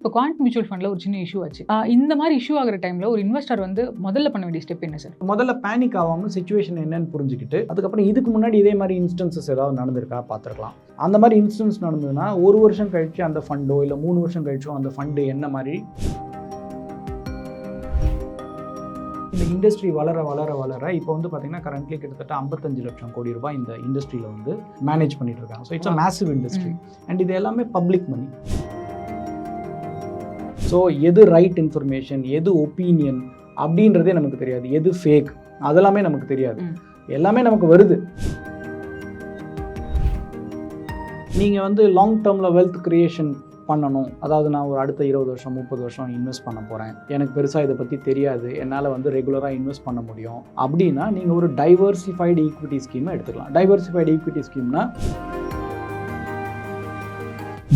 இப்போ quant mutual ஃபண்டில் ஒரு சின்ன இஷ்யூ ஆச்சு. இந்த மாதிரி இஷ்யூ ஆகிற டைமில் ஒரு இன்வெஸ்டர் வந்து முதல்ல பண்ண வேண்டிய ஸ்டெப் என்ன சார் முதல்ல பேனிக் ஆகாமல் சுச்சுவேஷன் என்னன்னு புரிஞ்சுக்கிட்டு அதுக்கப்புறம் இதுக்கு முன்னாடி இதே மாதிரி இன்ஸ்டன்சஸ் ஏதாவது நடந்திருக்கா பார்த்துருக்கலாம். அந்த மாதிரி இன்ஸ்டன்ஸ் நடந்ததுன்னா ஒரு வருஷம் கழிச்சு அந்த ஃபண்டோ இல்லை மூணு வருஷம் கழிச்சோ அந்த ஃபண்டு என்ன மாதிரி இந்த இண்டஸ்ட்ரி வளர வளர வளர இப்போ வந்து பார்த்தீங்கன்னா கரண்ட்லி கிட்டத்தட்ட ஐம்பத்தஞ்சு லட்சம் கோடி ரூபாய் இந்த இண்டஸ்ட்ரியில் வந்து மேனேஜ் பண்ணிட்டு இருக்காங்க. So it's a massive industry and இது எல்லாமே பப்ளிக் மணி ஸோ எது ரைட் இன்ஃபர்மேஷன் எது ஒப்பீனியன் அப்படின்றதே நமக்கு தெரியாது. எது ஃபேக் அதெல்லாமே நமக்கு தெரியாது. எல்லாமே நமக்கு வருது. நீங்கள் வந்து லாங் டேர்மில் வெல்த் கிரியேஷன் பண்ணணும். அதாவது நான் ஒரு அடுத்த இருபது வருஷம் முப்பது வருஷம் இன்வெஸ்ட் பண்ண போகிறேன் எனக்கு பெருசாக இதை பற்றி தெரியாது. என்னால் வந்து ரெகுலராக இன்வெஸ்ட் பண்ண முடியும். அப்படின்னா நீங்கள் ஒரு டைவர்சிஃபைடு ஈக்விட்டி ஸ்கீமை எடுத்துக்கலாம். டைவர்சிஃபைடு ஈக்விட்டி ஸ்கீம்னா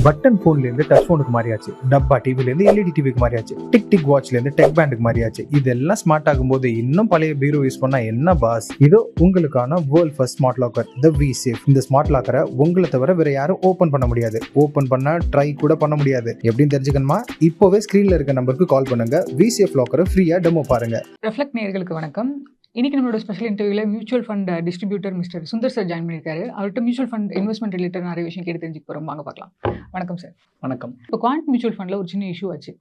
பட்டன் போன்ல இருந்து டச் போனுக்கு மாறியாச்சு. டப்பா டிவில இருந்து எல்இடி டிவிக்கு மாறியாச்சு. டிக் டிக் வாட்ச்ல இருந்து டெக் பேண்டுக்கு மாறியாச்சு. இதெல்லாம் ஸ்மார்ட் ஆகும்போது இன்னும் பழைய பீரோ யூஸ் பண்ணா என்ன பாஸ் இதோ உங்களுக்கான world first smart locker the V safe இந்த ஸ்மார்ட் லாக்கரை உங்களை தவிர வேற யாரும் ஓபன் பண்ண முடியாது. ஓபன் பண்ணா ட்ரை கூட பண்ண முடியாது. எப்படின்னு தெரிஞ்சுக்கணுமா? இப்போவே ஸ்கிரீன்ல இருக்க நம்பருக்கு கால் பண்ணுங்க. வி சேஃப் லாக்கரை ஃப்ரீயா டெமோ பாருங்க. ரெஃப்ளெக்ட் நேர்களுக்கு வணக்கம். இன்னைக்கு நம்மளோட ஸ்பெஷல் இன்டர்வியூவில் mutual fund distributor mister Sundar sir join பண்ணியிருக்காரு. அவர்கிட்ட மியூச்சுவல் ஃபண்ட் இன்வெஸ்ட்மெண்ட் ரிலேட்டட் நிறைய விஷயம் கேட்டு தெரிஞ்சுக்க போகிறோம் வாங்க பார்க்கலாம். வணக்கம் சார் வணக்கம். இப்போ குவாண்ட் மியூச்சுவல் ஃபண்டில் ஒரு சின்ன இஷ்யூ ஆச்சு.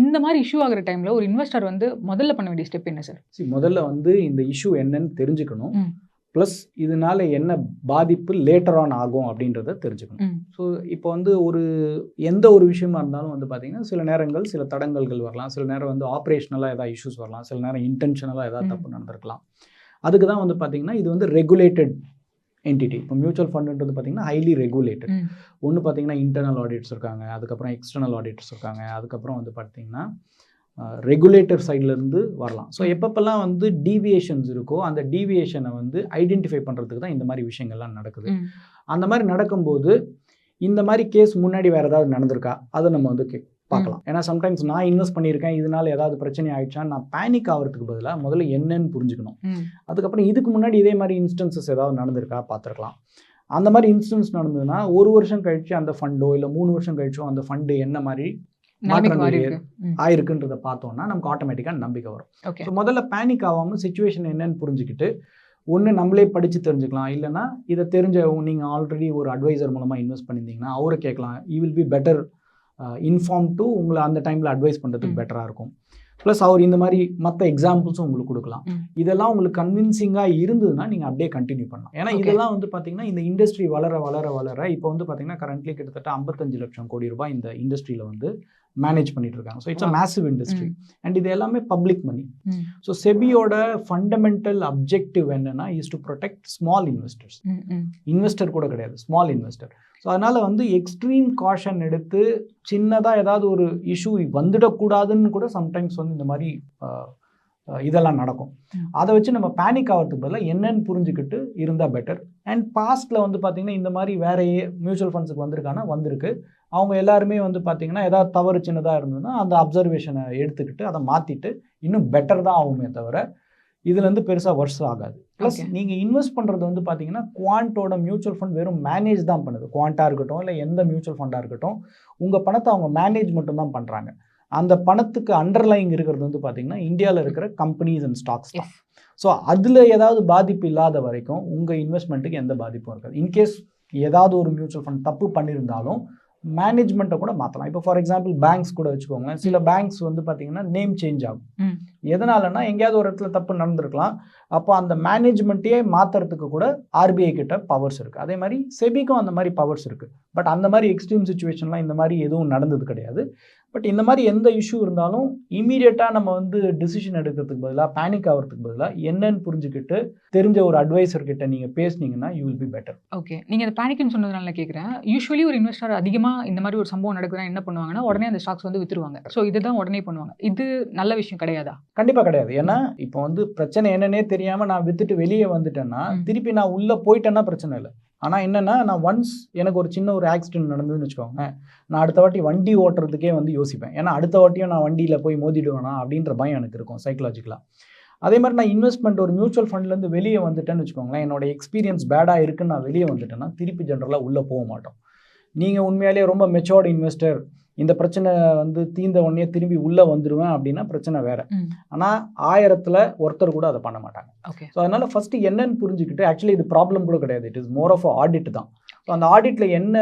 இந்த மாதிரி இஷ்யூ ஆகிற டைமில் ஒரு இன்வெஸ்டர் வந்து முதல்ல பண்ண வேண்டிய ஸ்டெப் என்ன சார் முதல்ல வந்து இந்த இஷ்யூ என்னன்னு தெரிஞ்சுக்கணும். ப்ளஸ் இதனால என்ன பாதிப்பு லேட்டர் ஆன் ஆகும் அப்படின்றத தெரிஞ்சுக்கணும். ஸோ இப்போ வந்து ஒரு எந்த ஒரு விஷயமா இருந்தாலும் வந்து பார்த்தீங்கன்னா சில நேரங்கள் சில தடங்கல்கள் வரலாம். சில நேரம் வந்து ஆப்ரேஷனலாக ஏதாவது இஷ்யூஸ் வரலாம். சில நேரம் இன்டென்ஷனலாக ஏதாவது. தப்பு நடந்திருக்கலாம். அதுக்கு தான் வந்து பார்த்தீங்கன்னா இது வந்து ரெகுலேட்டட் என்டிட்டி இப்போ மியூச்சுவல் ஃபண்டுன்றது பார்த்தீங்கன்னா ஹைலி ரெகுலேட்டட் ஒன்று பார்த்தீங்கன்னா இன்டர்னல் ஆடிட்ஸ் இருக்காங்க. அதுக்கப்புறம் எக்ஸ்டர்னல் ஆடிட்டர்ஸ் இருக்காங்க. அதுக்கப்புறம் வந்து பார்த்தீங்கன்னா ரெகுலேட்டர் சைட்லேருந்து வரலாம். ஸோ எப்பப்பெல்லாம் வந்து டீவியேஷன்ஸ் இருக்கோ அந்த டீவியேஷனை வந்து ஐடென்டிஃபை பண்ணுறதுக்கு தான் இந்த மாதிரி விஷயங்கள்லாம் நடக்குது. அந்த மாதிரி நடக்கும்போது இந்த மாதிரி கேஸ் முன்னாடி வேறு ஏதாவது நடந்திருக்கா? அதை நம்ம வந்து கே- பார்க்கலாம். ஏன்னா சம்டைம்ஸ் நான் இன்வெஸ்ட் பண்ணியிருக்கேன் இதனால ஏதாவது பிரச்சனை ஆயிடுச்சான்னு நான் பேனிக் ஆகிறதுக்கு பதிலாக முதல்ல என்னன்னு புரிஞ்சுக்கணும். அதுக்கப்புறம் இதுக்கு முன்னாடி இதே மாதிரி இன்ஸ்டன்சஸ் ஏதாவது நடந்திருக்கா? பார்த்துருக்கலாம். அந்த மாதிரி இன்ஸ்டன்ஸ் நடந்ததுன்னா ஒரு வருஷம் கழிச்சு அந்த ஃபண்டோ இல்லை மூணு வருஷம் கழிச்சோ அந்த ஃபண்டு என்ன மாதிரி நிலைமைக்கு மாறி மாற்றங்கள் இருக்கு ம். ஆயிருக்குன்றத பார்த்தோம்னா நமக்கு ஆட்டோமேட்டிக்காக நம்பிக்கை வரும். ஸோ முதல்ல பேனிக் ஆகாமல் சுச்சுவேஷன் என்னன்னு புரிஞ்சுக்கிட்டு ஒன்று நம்மளே படித்து தெரிஞ்சுக்கலாம். இல்லைன்னா இதை தெரிஞ்ச நீங்கள் ஆல்ரெடி ஒரு அட்வைசர் மூலமாக இன்வெஸ்ட் பண்ணியிருந்தீங்கன்னா அவரை கேட்கலாம். We will be better informed உங்களை அந்த டைமில் அட்வைஸ் பண்ணுறதுக்கு. பெட்டராக இருக்கும். ப்ளஸ் அவர் இந்த மாதிரி மற்ற எக்ஸாம்பிள்ஸும் உங்களுக்கு கொடுக்கலாம். இதெல்லாம் உங்களுக்கு கன்வின்சிங்காக இருந்ததுன்னா நீங்கள் அப்படியே கண்டினியூ பண்ணலாம். ஏன்னா. இதெல்லாம் வந்து பார்த்தீங்கன்னா இந்த இண்டஸ்ட்ரி வளர வளர வளர இப்போ வந்து பார்த்தீங்கன்னா கரண்ட்லி கிட்டத்தட்ட ஐம்பத்தஞ்சு லட்சம் கோடி ரூபாய் இந்த இண்டஸ்ட்ரியில் வந்து மேனேஜ் பண்ணிட்டு இருக்காங்க so it's a. Massive industry. And இது எல்லாமே பப்ளிக் மணி ஸோ செபியோட ஃபண்டமெண்டல் அப்ஜெக்டிவ் என்னன்னா is to protect small investors investor கூட கிடையாது ஸ்மால் இன்வெஸ்டர் ஸோ அதனால வந்து எக்ஸ்ட்ரீம் காஷன் எடுத்து சின்னதாக ஏதாவது ஒரு இஷ்யூ வந்துடக்கூடாதுன்னு கூட சம்டைம்ஸ் வந்து இந்த மாதிரி இதெல்லாம் நடக்கும். அதை வச்சு நம்ம பேனிக் ஆகிறதுக்கு பதிலாக என்னன்னு புரிஞ்சுக்கிட்டு இருந்தால் பெட்டர் அண்ட் பாஸ்ட்டில் வந்து பார்த்தீங்கன்னா இந்த மாதிரி வேற மியூச்சுவல் ஃபண்ட்ஸுக்கு வந்திருக்கானா? வந்திருக்கு. அவங்க எல்லாருமே வந்து பார்த்தீங்கன்னா ஏதாவது தவறு சின்னதாக இருந்ததுன்னா அந்த அப்சர்வேஷனை எடுத்துக்கிட்டு அதை மாற்றிட்டு இன்னும் பெட்டர் தான் ஆகுமே தவிர இதுலேருந்து பெருசாக ஒர்ஸ் ஆகாது. ப்ளஸ். நீங்கள் இன்வெஸ்ட் பண்ணுறது வந்து பார்த்தீங்கன்னா குவாண்டோட மியூச்சுவல் ஃபண்ட் வெறும் மேனேஜ் தான் பண்ணுது. குவாண்டா இருக்கட்டும் இல்லை எந்த மியூச்சுவல் ஃபண்டாக இருக்கட்டும் உங்கள் பணத்தை அவங்க மேனேஜ் மட்டும் தான் பண்ணுறாங்க அந்த பணத்துக்கு அண்டர்லைங் இருக்கிறது வந்து பார்த்தீங்கன்னா இந்தியாவில் இருக்கிற கம்பெனிஸ் அண்ட் ஸ்டாக்ஸ் தான். ஸோ அதில் ஏதாவது பாதிப்பு இல்லாத வரைக்கும் உங்கள் இன்வெஸ்ட்மெண்ட்டுக்கு எந்த பாதிப்பும் இருக்காது. இன்கேஸ் ஏதாவது ஒரு மியூச்சுவல் ஃபண்ட் தப்பு பண்ணியிருந்தாலும் மேனேஜ்மெண்ட்டை கூட மாற்றலாம் இப்போ ஃபார் எக்ஸாம்பிள் பேங்க்ஸ் கூட வச்சுக்கோங்களேன். சில பேங்க்ஸ் வந்து பார்த்தீங்கன்னா நேம் சேஞ்ச் ஆகும். எதனாலன்னா எங்கேயாவது ஒரு இடத்துல தப்பு நடந்திருக்கலாம். அப்போ அந்த மேனேஜ்மெண்ட்டையே மாற்றுறதுக்கு கூட ஆர்பிஐ கிட்ட பவர்ஸ் இருக்குது அதே மாதிரி செபிக்கும் அந்த மாதிரி பவர்ஸ் இருக்குது பட் அந்த மாதிரி எக்ஸ்ட்ரீம் சுச்சுவேஷன்லாம் இந்த மாதிரி எதுவும் நடந்தது கிடையாது. பட் இந்த மாதிரி எந்த இஷ்யூ இருந்தாலும் இமீடியட்டாக நம்ம வந்து டிசிஷன் எடுக்கிறதுக்கு பதிலாக பேனிக் ஆகிறதுக்கு பதிலாக என்னன்னு புரிஞ்சுக்கிட்டு தெரிஞ்ச ஒரு அட்வைசர் கிட்ட நீங்கள் பேசுனீங்கன்னா you will be better okay நீங்கள் இந்த பேனிக்னு சொன்னதுனால கேட்குறேன் யூஸ்வலி ஒரு இன்வெஸ்டர் அதிகமாக இந்த மாதிரி ஒரு சம்பவம் நடக்குதுன்னா என்ன பண்ணுவாங்கன்னா உடனே அந்த ஸ்டாக்ஸ் வந்து வித்துருவாங்க. ஸோ இதுதான் உடனே பண்ணுவாங்க. இது நல்ல விஷயம் கிடையாதா? கண்டிப்பாக கிடையாது. ஏன்னா இப்போ வந்து பிரச்சனை என்னன்னே தெரியாமல் நான் வித்துட்டு வெளியே வந்துட்டேன்னா. திருப்பி நான் உள்ளே போயிட்டேன்னா பிரச்சனை இல்லை. ஆனால் என்னென்னா நான் ஒன்ஸ் எனக்கு ஒரு சின்ன ஒரு ஆக்சிடென்ட் நடந்ததுன்னு வச்சுக்கோங்க நான் அடுத்த வாட்டி வண்டி ஓட்டுறதுக்கே வந்து யோசிப்பேன். ஏன்னா அடுத்த வாட்டியும் நான் வண்டியில் போய் மோதிடுவேனா அப்படின்ற பயம் எனக்கு இருக்கும் சைக்கலாஜிக்கலாக அதே மாதிரி நான் இன்வெஸ்ட்மெண்ட் ஒரு மியூச்சுவல் ஃபண்ட்லேருந்து வெளியே வந்துட்டேன்னு வச்சுக்கோங்களேன் என்னோட எக்ஸ்பீரியன்ஸ் பேடாக இருக்குன்னு நான் வெளியே வந்துட்டேன்னா திருப்பி ஜென்ரலாக உள்ளே போக மாட்டோம். நீங்கள் உண்மையாலே ரொம்ப மெச்சோர்டு இன்வெஸ்டர் இந்த பிரச்சனை வந்து தீர்ந்த உடனே திரும்பி உள்ளே வந்துடுவேன் அப்படின்னா பிரச்சனை வேற. ஆனால் ஆயிரத்தில் ஒருத்தர் கூட அதை பண்ண மாட்டாங்க. ஓகே. ஸோ அதனால ஃபர்ஸ்ட் என்னன்னு புரிஞ்சுக்கிட்டு ஆக்சுவலி இது ப்ராப்ளம் கூட கிடையாது. It is more of audit தான். ஸோ அந்த ஆடிட்ல என்ன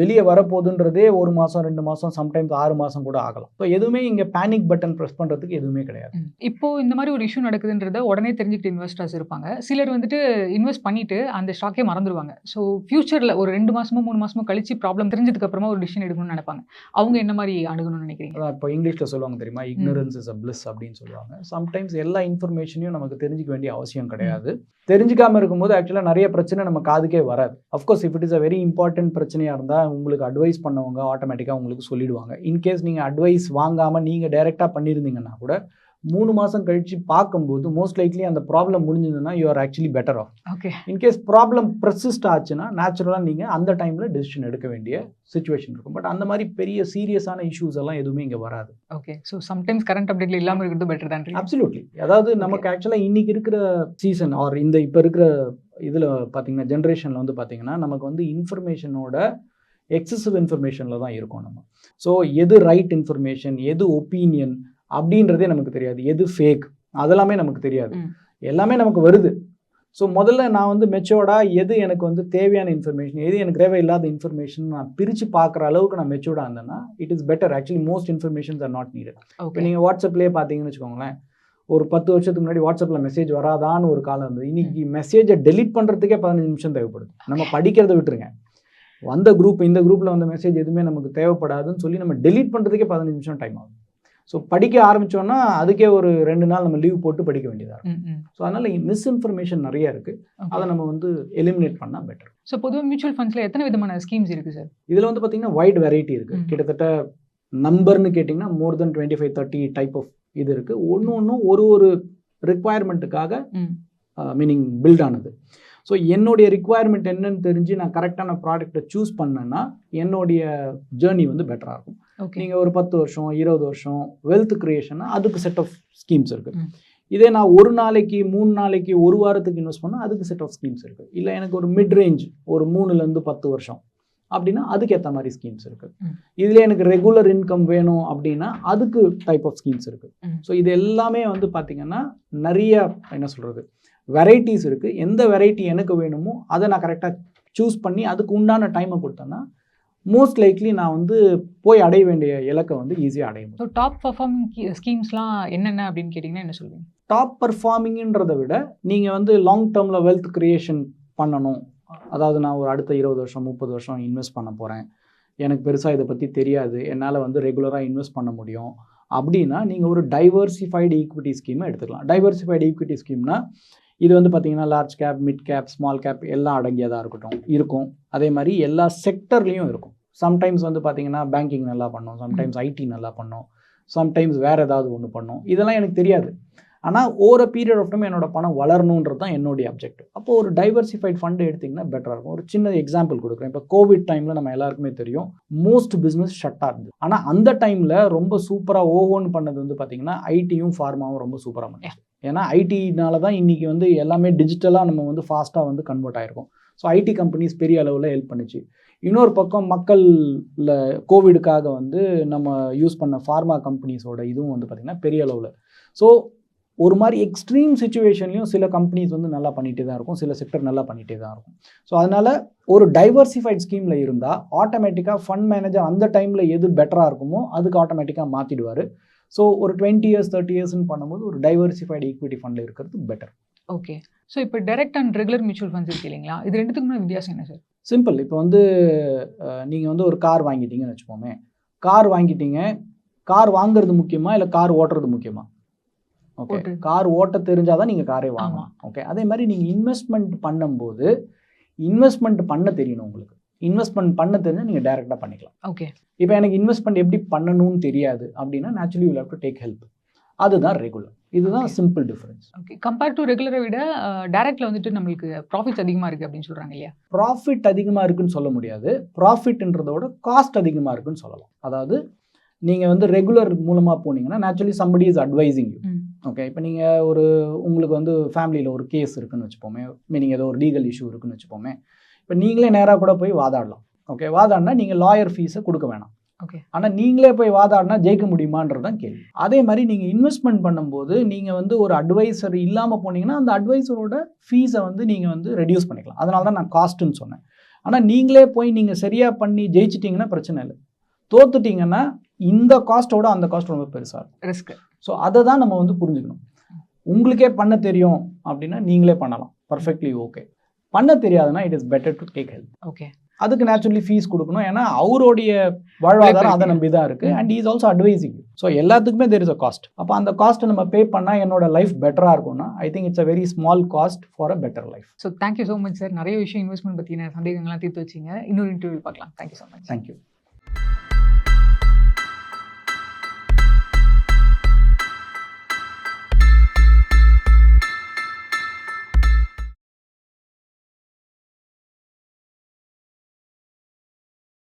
வெளியே வரப்போகுதுன்றதே ஒரு மாதம் ரெண்டு மாதம் சம்டைம்ஸ் ஆறு மாதம் கூட ஆகலாம். ஸோ எதுவுமே இங்கே பேனிக் பட்டன் ப்ரெஸ் பண்ணுறதுக்கு எதுவுமே கிடையாது. இப்போ இந்த மாதிரி ஒரு இஷ்யூ நடக்குதுன்றத உடனே தெரிஞ்சுக்கிட்டு இன்வெஸ்டர்ஸ் இருப்பாங்க. சிலர் வந்துட்டு இன்வெஸ்ட் பண்ணிட்டு அந்த ஸ்டாக்கே மறந்துடுவாங்க ஸோ ஃபியூச்சரில் ஒரு ரெண்டு மாசமோ மூணு மாசமோ கழிச்சு ப்ராப்ளம் தெரிஞ்சதுக்கு அப்புறமா ஒரு டிசிஷன் எடுக்கணும்னு நினைப்பாங்க. அவங்க என்ன மாதிரி அணுகணும்னு நினைக்கிறீங்க? இப்போ இங்கிலீஷில் சொல்லுவாங்க தெரியுமா? ignorance இஸ் அ bliss அப்படின்னு சொல்லுவாங்க. சம்டைம்ஸ் எல்லா இன்ஃபர்மேஷனையும் நமக்கு தெரிஞ்சுக்க வேண்டிய அவசியம் கிடையாது. தெரிஞ்சுக்காம இருக்கும்போது ஆக்சுவலாக நிறைய பிரச்சனை நம்ம காதுக்கே வராது. Of course if it is a very important பிரச்சனையாக இருந்தால் உங்களுக்கு அட்வைஸ் பண்ணவங்க ஆட்டோமேட்டிக்காக உங்களுக்கு சொல்லிடுவாங்க. இன்கேஸ் நீங்கள் அட்வைஸ் வாங்காமல் நீங்கள் டைரெக்டாக பண்ணியிருந்தீங்கன்னா கூட மூணு மாதம் கழிச்சு பார்க்கும்போது மோஸ்ட் லைக்லி அந்த ப்ராப்ளம் முடிஞ்சதுன்னா you are actually better off okay in case problem persist ஆச்சுன்னா நேச்சுரலாக நீங்கள் அந்த டைமில் டெசிஷன் எடுக்க வேண்டிய சுச்சுவேஷன் இருக்கும். பட் அந்த மாதிரி பெரிய சீரியஸான இஷ்யூஸ் எல்லாம் எதுவுமே இங்கே வராது. ஓகே ஸோ சம்டைம்ஸ் கரண்ட் அப்டேட்ல இல்லாமல் இருக்கிறது பெட்டர் தான் அப்சல்யூட்லி அதாவது நமக்கு ஆக்சுவலாக இன்னைக்கு இருக்கிற சீசன் ஆர் இந்த இப்போ இருக்கிற இதில் பார்த்தீங்கன்னா ஜென்ரேஷனில் வந்து பார்த்தீங்கன்னா நமக்கு வந்து இன்ஃபர்மேஷனோட எக்ஸசிவ் இன்ஃபர்மேஷனில் தான் இருக்கும் நம்ம. ஸோ எது ரைட் இன்ஃபர்மேஷன் எது ஒப்பீனியன் அப்படின்றதே நமக்கு தெரியாது. எது ஃபேக் அதெல்லாமே நமக்கு தெரியாது. எல்லாமே நமக்கு வருது. ஸோ முதல்ல நான் வந்து மெச்சோர்டாக எது எனக்கு வந்து தேவையான இன்ஃபர்மேஷன் எது எனக்கு தேவையில்லாத இன்ஃபர்மேஷன் நான் பிரித்து பார்க்குற அளவுக்கு நான் மெச்சோர்டாக இருந்தேன்னா it is better actually most informations are not needed இப்போ நீங்கள் வாட்ஸ்அப்லேயே பார்த்தீங்கன்னு வச்சுக்கோங்களேன். ஒரு பத்து வருஷத்துக்கு முன்னாடி வாட்ஸ்அப்பில் மெசேஜ் வராதான்னு ஒரு காலம் இருந்தது. இன்னைக்கு மெசேஜை டெலீட் பண்ணுறதுக்கே பதினஞ்சு நிமிஷம் தேவைப்படுது. நம்ம படிக்கிறத விட்டுருங்க. வந்த குரூப் இந்த குரூப்பில் வந்த மெசேஜ் எதுவுமே நமக்கு தேவைப்படாதுன்னு சொல்லி நம்ம டெலீட் பண்ணுறதுக்கே பதினஞ்சு நிமிஷம் டைம் ஆகும் ஸோ படிக்க ஆரம்பிச்சோன்னா அதுக்கே ஒரு ரெண்டு நாள் நம்ம லீவ் போட்டு படிக்க வேண்டியதாக இருக்கும். ஸோ அதனால் மிஸ்இன்ஃபர்மேஷன் நிறைய இருக்குது அதை நம்ம வந்து எலிமினேட் பண்ணால் பெட்டர் ஸோ பொதுவாக மியூச்சுவல் ஃபண்ட்ஸில் எத்தனை விதமான ஸ்கீம்ஸ் இருக்குது சார் இதில் வந்து பார்த்தீங்கன்னா வைட் வெரைட்டி இருக்குது. கிட்டத்தட்ட நம்பர்னு கேட்டிங்கன்னா more than twenty five thirty type of இது இருக்குது ஒன்று ஒன்றும் ஒரு ஒரு ரிக்குவயர்மெண்ட்டுக்காக மீனிங் பில்ட் ஆனது. ஸோ என்னுடைய ரிக்குவயர்மெண்ட் என்னன்னு தெரிஞ்சு நான் கரெக்டான ப்ராடக்ட்டை சூஸ் பண்ணேன்னா என்னுடைய ஜேர்னி வந்து பெட்டராக இருக்கும். நீங்கள் ஒரு பத்து வருஷம் இருபது வருஷம் வெல்த் கிரியேஷன்னா அதுக்கு செட் ஆஃப் ஸ்கீம்ஸ் இருக்குது. இதே நான் ஒரு நாளைக்கு மூணு நாளைக்கு ஒரு வாரத்துக்கு இன்வெஸ்ட் பண்ணால் அதுக்கு செட் ஆஃப் ஸ்கீம்ஸ் இருக்குது இல்லை எனக்கு ஒரு மிட் ரேஞ்ச் ஒரு மூணுலேருந்து பத்து வருஷம் அப்படின்னா அதுக்கேற்ற மாதிரி ஸ்கீம்ஸ் இருக்குது. இதில் எனக்கு ரெகுலர் இன்கம் வேணும் அப்படின்னா அதுக்கு டைப் ஆஃப் ஸ்கீம்ஸ் இருக்குது. ஸோ இது எல்லாமே வந்து பார்த்திங்கன்னா நிறைய என்ன சொல்கிறது வெரைட்டிஸ் இருக்குது எந்த வெரைட்டி எனக்கு வேணுமோ அதை நான் கரெக்டாக சூஸ் பண்ணி அதுக்கு உண்டான டைமை கொடுத்தேன்னா மோஸ்ட் லைக்லி நான் வந்து போய் அடைய வேண்டிய இலக்கை வந்து ஈஸியாக அடைய முடியும். டாப் பர்ஃபார்மிங் ஸ்கீம்ஸ்லாம் என்னென்ன அப்படின்னு கேட்டிங்கன்னா என்ன சொல்லுவீங்க? டாப் பர்ஃபார்மிங்ன்றதை விட நீங்கள் வந்து லாங் டேர்மில் வெல்த் கிரியேஷன் பண்ணணும். அதாவது நான் ஒரு அடுத்த இருபது வருஷம் முப்பது வருஷம் இன்வெஸ்ட் பண்ண போகிறேன் எனக்கு பெருசாக இதை பற்றி தெரியாது. என்னால் வந்து ரெகுலராக இன்வெஸ்ட் பண்ண முடியும். அப்படின்னா நீங்கள் ஒரு டைவர்சிஃபைடு ஈக்விட்டி ஸ்கீமை எடுத்துக்கலாம். டைவர்சிஃபைடு ஈக்விட்டி ஸ்கீம்னா இது வந்து பார்த்தீங்கன்னா large cap mid cap small cap எல்லாம் அடங்கியதாக இருக்கட்டும் இருக்கும். அதே மாதிரி எல்லா செக்டர்லேயும் இருக்கும். சம்டைம்ஸ் வந்து பார்த்தீங்கன்னா பேங்கிங் நல்லா பண்ணும். சம்டைம்ஸ் ஐடி நல்லா பண்ணும். சம்டைம்ஸ் வேறு ஏதாவது ஒன்று பண்ணும். இதெல்லாம் எனக்கு தெரியாது. ஆனால் ஓவர பீரியட் ஆஃப் டைம் என்னோட பணம் வளரணுன்றது தான் என்னுடைய அப்ஜெக்டிவ் அப்போ ஒரு டைவர்சிஃபைட் ஃபண்ட் எடுத்திங்கன்னா பெட்டராக இருக்கும். ஒரு சின்ன எக்ஸாம்பிள் கொடுக்குறேன். இப்போ கோவிட் டைமில் நம்ம எல்லாருக்குமே தெரியும் மோஸ்ட் பிஸ்னஸ் ஷட்டாக இருந்தது. ஆனால் அந்த டைமில் ரொம்ப சூப்பராக ஓவோன்னு பண்ணது வந்து பார்த்தீங்கன்னா ஐடியும் ஃபார்மாவும் ரொம்ப சூப்பராக பண்ணுச்சு. ஏன்னா ஐடினால தான் இன்றைக்கி வந்து எல்லாமே டிஜிட்டலாக நம்ம வந்து ஃபாஸ்ட்டாக வந்து கன்வெர்ட் ஆகிருக்கும் ஸோ ஐடி கம்பெனிஸ் பெரிய அளவில் ஹெல்ப் பண்ணுச்சு. இன்னொரு பக்கம் மக்களில் கோவிடுக்காக வந்து நம்ம யூஸ் பண்ண ஃபார்மா கம்பெனிஸோட இதுவும் வந்து பார்த்திங்கன்னா பெரிய அளவில். ஸோ ஒரு மாதிரி எக்ஸ்ட்ரீம் சுச்சுவேஷன்லையும் சில கம்பெனிஸ் வந்து நல்லா பண்ணிகிட்டே தான் இருக்கும். சில செக்டர் நல்லா பண்ணிகிட்டே தான் இருக்கும். ஸோ அதனால் ஒரு டைவர்சிஃபைட் ஸ்கீமில் இருந்தால் ஆட்டோமேட்டிக்காக ஃபண்ட் மேனேஜர் அந்த டைமில் எது பெட்டராக இருக்குமோ அதுக்கு ஆட்டோமேட்டிக்காக மாற்றிடுவார் ஸோ ஒரு டுவெண்ட்டி இயர்ஸ் தேர்ட்டி இயர்ஸ்னு பண்ணும்போது ஒரு டைவர்சிஃபைடு ஈக்விட்டி ஃபண்டில் இருக்கிறது பெட்டர் ஓகே ஸோ இப்போ direct and regular mutual funds இருக்கு இல்லைங்களா? இது ரெண்டுத்துக்குமே வித்தியாசம் என்ன சார் சிம்பிள் இப்போ வந்து நீங்கள் வந்து ஒரு கார் வாங்கிட்டீங்கன்னு வச்சுப்போமே கார் வாங்கிட்டீங்க. கார் வாங்குறது முக்கியமா இல்லை கார் ஓட்டுறது முக்கியமா? ஓகே. கார் ஓட்ட தெரிஞ்சாதான் நீங்கள் காரே வாங்கலாம் ஓகே அதே மாதிரி நீங்கள் இன்வெஸ்ட்மெண்ட் பண்ணும்போது இன்வெஸ்ட்மெண்ட் பண்ண தெரியணும் உங்களுக்கு. இன்வெஸ்ட்மெண்ட் பண்ண தெரிஞ்சால் நீங்கள் டைரெக்டாக பண்ணிக்கலாம். ஓகே இப்போ எனக்கு இன்வெஸ்ட்மெண்ட் எப்படி பண்ணணும்னு தெரியாது அப்படின்னா naturally you have to take help அதுதான் ரெகுலர் இதுதான். Simple difference okay compare to ரெகுலரை விட டேரக்ட்ல வந்துட்டு நம்மளுக்கு ப்ராஃபிட்ஸ் அதிகமாக இருக்குது அப்படின்னு சொல்கிறாங்க இல்லையா? ப்ராஃபிட் அதிகமாக இருக்குன்னு சொல்ல முடியாது. ப்ராஃபிட்ன்றத விட காஸ்ட் அதிகமாக இருக்குன்னு சொல்லலாம். அதாவது நீங்கள் வந்து ரெகுலர் மூலமாக போனீங்கன்னா naturally somebody is advising you okay இப்போ நீங்கள் ஒரு உங்களுக்கு வந்து ஃபேமிலியில் ஒரு கேஸ் இருக்குன்னு வச்சுப்போமே மீனிங் ஏதோ ஒரு லீகல் இஷ்யூ இருக்குன்னு வச்சுப்போமே இப்போ நீங்களே நேராக கூட போய் வாதாடலாம். ஓகே வாதாடினா நீங்கள் லாயர் ஃபீஸை கொடுக்க வேணாம். ஓகே ஆனால் நீங்களே போய் வாதாடினா ஜெயிக்க முடியுமான்றது தான் கேள்வி. அதே மாதிரி நீங்கள் இன்வெஸ்ட்மெண்ட் பண்ணும்போது நீங்கள் வந்து ஒரு அட்வைசர் இல்லாமல் போனீங்கன்னா அந்த அட்வைசரோட ஃபீஸை வந்து நீங்கள் வந்து ரெடியூஸ் பண்ணிக்கலாம். அதனால தான் நான் காஸ்ட்டுன்னு சொன்னேன். ஆனால் நீங்களே போய் நீங்கள் சரியாக பண்ணி ஜெயிச்சிட்டிங்கன்னா பிரச்சனை இல்லை. தோத்துட்டீங்கன்னா இந்த காஸ்ட்டோட அந்த காஸ்ட் ரொம்ப பெருசாக இருக்கும். ரிஸ்க் ஸோ அதை தான் நம்ம வந்து புரிஞ்சுக்கணும். உங்களுக்கே பண்ண தெரியும் அப்படின்னா நீங்களே பண்ணலாம். பர்ஃபெக்ட்லி ஓகே பண்ண தெரியாதுன்னா it is better to take help okay அதுக்கு நேச்சுரலி ஃபீஸ் கொடுக்கணும். ஏன்னா அவருடைய வாழ்வாதாரம் அதை. நம்பி தான் இருக்குது and is also advising so எல்லாத்துக்குமே தெர் இஸ் அ காஸ்ட் அப்போ அந்த காஸ்ட்டை நம்ம பே பண்ணால் என்னோட லைஃப் பெட்டராக இருக்கும்னா I think it's a very small cost for a better life so thank you so much sir நிறைய விஷயம் இன்வெஸ்ட்மெண்ட் பற்றின சந்தேகங்கள்லாம் தீர்த்து வச்சிங்க. இன்னொரு இன்டர்வியூ பார்க்கலாம். Thank you so much thank you